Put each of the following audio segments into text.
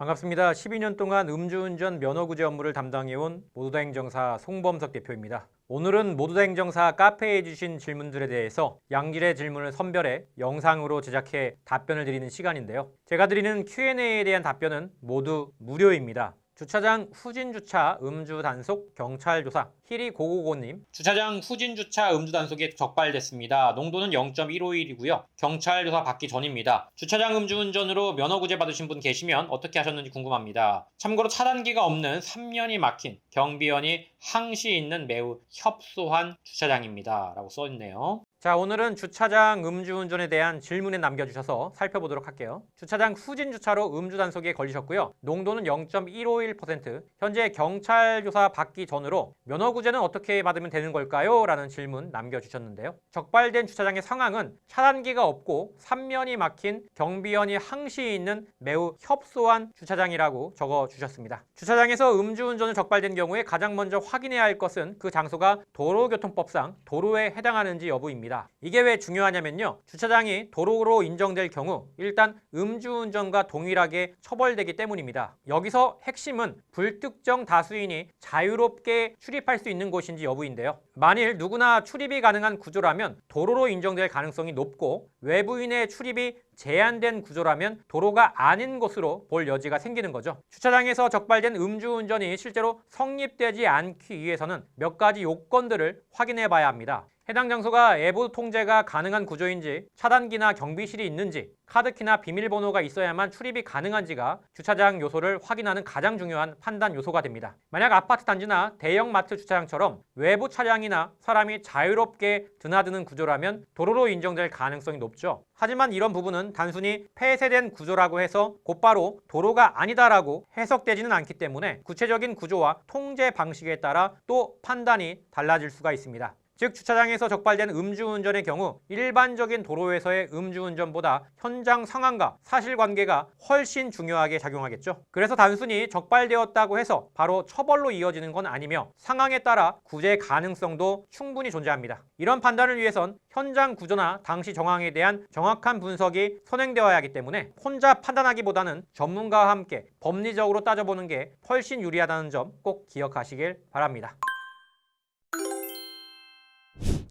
반갑습니다. 12년 동안 음주운전 면허구제 업무를 담당해온 모두다 행정사 송범석 대표입니다. 오늘은 모두다 행정사 카페에 주신 질문들에 대해서 양질의 질문을 선별해 영상으로 제작해 답변을 드리는 시간인데요. 제가 드리는 Q&A에 대한 답변은 모두 무료입니다. 주차장 후진 주차 음주 단속 경찰 조사 히리 고고고님 주차장 후진 주차 음주 단속에 적발됐습니다. 농도는 0.151이고요. 경찰 조사 받기 전입니다. 주차장 음주운전으로 면허구제 받으신 분 계시면 어떻게 하셨는지 궁금합니다. 참고로 차단기가 없는 3년이 막힌 경비원이 항시 있는 매우 협소한 주차장입니다. 라고 써있네요. 자, 오늘은 주차장 음주운전에 대한 질문에 남겨주셔서 살펴보도록 할게요. 주차장 후진 주차로 음주 단속에 걸리셨고요. 농도는 0.151%. 현재 경찰 조사 받기 전으로 면허구제는 어떻게 받으면 되는 걸까요? 라는 질문 남겨주셨는데요. 적발된 주차장의 상황은 차단기가 없고 3면이 막힌 경비원이 항시 있는 매우 협소한 주차장이라고 적어주셨습니다. 주차장에서 음주운전을 적발된 경우에 가장 먼저 확인해야 할 것은 그 장소가 도로교통법상 도로에 해당하는지 여부입니다. 이게 왜 중요하냐면요. 주차장이 도로로 인정될 경우 일단 음주운전과 동일하게 처벌되기 때문입니다. 여기서 핵심은 불특정 다수인이 자유롭게 출입할 수 있는 곳인지 여부인데요. 만일 누구나 출입이 가능한 구조라면 도로로 인정될 가능성이 높고 외부인의 출입이 제한된 구조라면 도로가 아닌 곳으로 볼 여지가 생기는 거죠. 주차장에서 적발된 음주운전이 실제로 성립되지 않기 위해서는 몇 가지 요건들을 확인해 봐야 합니다. 해당 장소가 외부 통제가 가능한 구조인지, 차단기나 경비실이 있는지, 카드키나 비밀번호가 있어야만 출입이 가능한지가 주차장 요소를 확인하는 가장 중요한 판단 요소가 됩니다. 만약 아파트 단지나 대형 마트 주차장처럼 외부 차량이나 사람이 자유롭게 드나드는 구조라면 도로로 인정될 가능성이 높죠. 하지만 이런 부분 은 단순히 폐쇄된 구조라고 해서 곧바로 도로가 아니다라고 해석되지는 않기 때문에 구체적인 구조와 통제 방식에 따라 또 판단이 달라질 수가 있습니다. 즉 주차장에서 적발된 음주운전의 경우 일반적인 도로에서의 음주운전보다 현장 상황과 사실관계가 훨씬 중요하게 작용하겠죠. 그래서 단순히 적발되었다고 해서 바로 처벌로 이어지는 건 아니며 상황에 따라 구제 가능성도 충분히 존재합니다. 이런 판단을 위해선 현장 구조나 당시 정황에 대한 정확한 분석이 선행되어야 하기 때문에 혼자 판단하기보다는 전문가와 함께 법리적으로 따져보는 게 훨씬 유리하다는 점 꼭 기억하시길 바랍니다.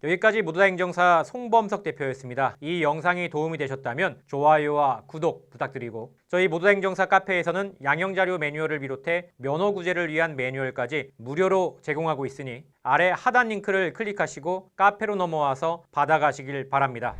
여기까지 모두다 행정사 송범석 대표였습니다. 이 영상이 도움이 되셨다면 좋아요와 구독 부탁드리고 저희 모두다 행정사 카페에서는 양형자료 매뉴얼을 비롯해 면허 구제를 위한 매뉴얼까지 무료로 제공하고 있으니 아래 하단 링크를 클릭하시고 카페로 넘어와서 받아가시길 바랍니다.